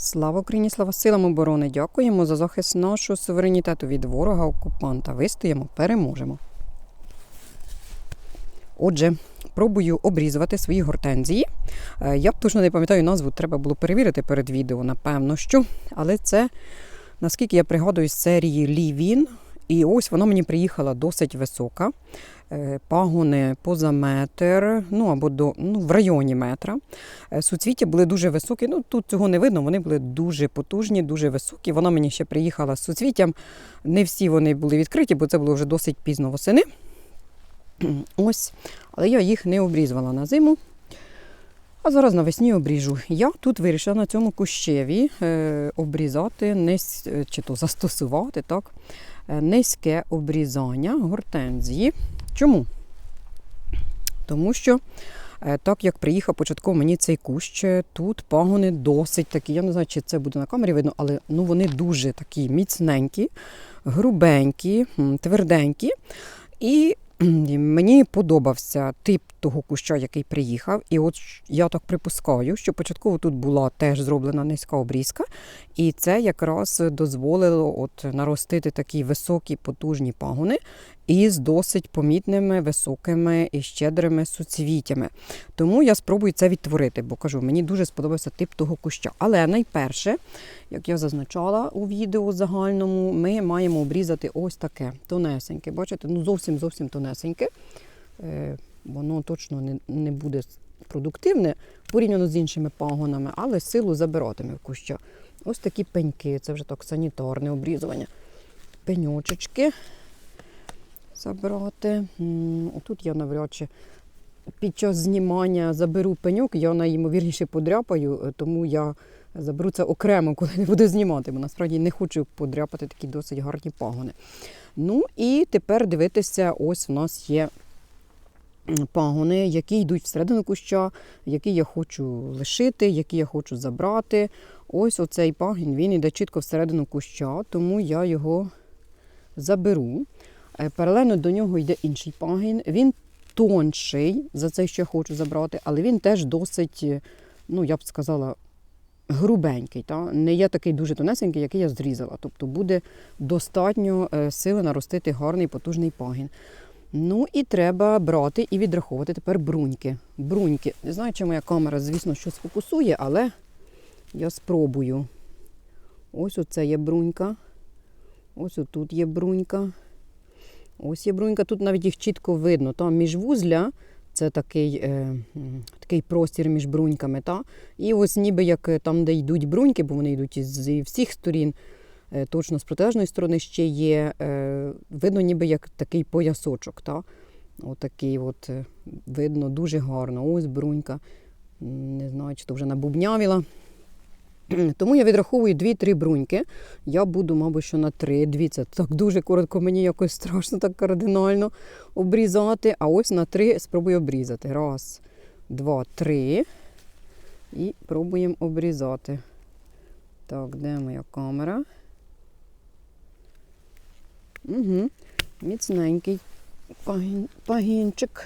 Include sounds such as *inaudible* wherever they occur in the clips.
Слава Україні, слава силам оборони! Дякуємо за захист нашого суверенітету від ворога окупанта. Вистоїмо, переможемо. Отже, пробую обрізувати свої гортензії. Я б точно не пам'ятаю назву, треба було перевірити перед відео, напевно, що. Але це, наскільки я пригадую, з серії Лівін. І ось вона мені приїхала досить висока. Е, Пагони поза метр, ну або до, ну, в районі метра. Е, Суцвіття були дуже високі. Ну тут цього не видно. Вони були дуже потужні, дуже високі. Вона мені ще приїхала з суцвіттям. Не всі вони були відкриті, бо це було вже досить пізно восени. *clears throat* Ось, але я їх не обрізала на зиму. А зараз навесні обріжу. Я тут вирішила на цьому кущеві е, обрізати, низь, е, чи то застосувати так, низьке обрізання гортензії. Чому? Тому що, е, так як приїхав початково мені цей кущ, е, тут пагони досить такі. Я не знаю, чи це буде на камері видно, але ну, вони дуже такі міцненькі, грубенькі, тверденькі. І мені подобався тип того куща, який приїхав. І от я так припускаю, що початково тут була теж зроблена низька обрізка, і це якраз дозволило от наростити такі високі потужні пагони із досить помітними, високими і щедрими суцвіттями. Тому я спробую це відтворити, бо кажу, мені дуже сподобався тип того куща. Але найперше, як я зазначала у відео загальному, ми маємо обрізати ось таке тонесеньке. Бачите, ну зовсім зовсім тонесеньке. Е, воно точно не, не буде продуктивне порівняно з іншими пагонами, але силу забиратиме в куща. Ось такі пеньки, це вже так санітарне обрізування. Пеньочечки забрати. М, Отут я навряд чи під час знімання заберу пеньок, я найімовірніше подряпаю, е, тому я заберу це окремо, коли не буду знімати, бо насправді не хочу подряпати такі досить гарні пагони. Ну і тепер дивитися, ось в нас є пагони, які йдуть всередину куща, які я хочу лишити, які я хочу забрати. Ось оцей пагін, він йде чітко всередину куща, тому я його заберу. Е, Паралельно до нього йде інший пагін. Він тонший за цей, що я хочу забрати, але він теж досить, е, ну я б сказала, грубенький. Та? Не є такий дуже тонесенький, який я зрізала. Тобто буде достатньо е, сили наростити гарний потужний пагін. Ну і треба брати і відраховувати тепер бруньки. Бруньки. Не знаю, чи моя камера, звісно, що сфокусує, але я спробую. Ось оце є брунька. Ось отут є брунька. Ось є брунька, тут навіть їх чітко видно. Там міжвузля це такий, е, такий простір між бруньками. Та? І ось ніби як е, там, де йдуть бруньки, бо вони йдуть зі всіх сторін, е, точно з протилежної сторони ще є, е, видно ніби як такий поясочок. Та? Отакий от, е, видно дуже гарно. Ось брунька. Не знаю, чи то вже набубнявіла. *clears throat* Тому я відраховую 2-3 бруньки. Я буду, мабуть, що на 3. Дві це так дуже коротко, мені якось страшно так кардинально обрізати. А ось на 3 спробую обрізати. Раз, два, три. І пробуємо обрізати. Так, де моя камера? Угу. Міцненький пагін, пагінчик.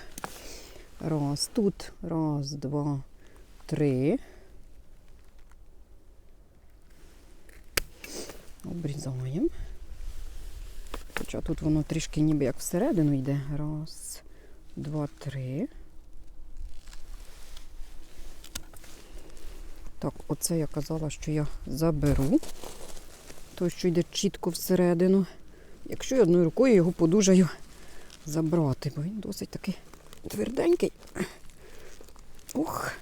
Раз, тут. Раз, два, три. Обрізаємо. Хоча тут воно трішки ніби як всередину йде. Раз, два, три. Так, оце я казала, що я заберу. Той, що йде чітко всередину. Якщо я одною рукою його подужаю забрати, бо він досить такий тверденький. Ух.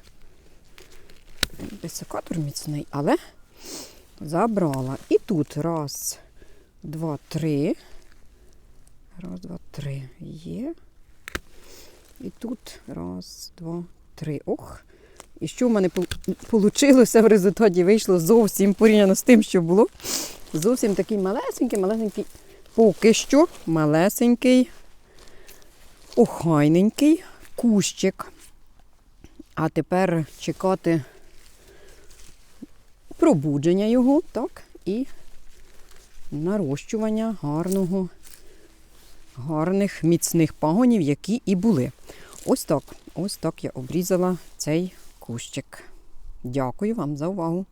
Десикатор міцний, але Забрала. І тут раз, два, три. Раз, два, три. Є. І тут раз, два, три. Ох. І що в мене вийшло в результаті вийшло зовсім порівняно з тим, що було. Зовсім такий малесенький, малесенький, поки що малесенький, охайненький кущик. А тепер чекати пробудження його, так, і нарощування гарного, гарних міцних пагонів, які і були. Ось так, ось так я обрізала цей кущик. Дякую вам за увагу.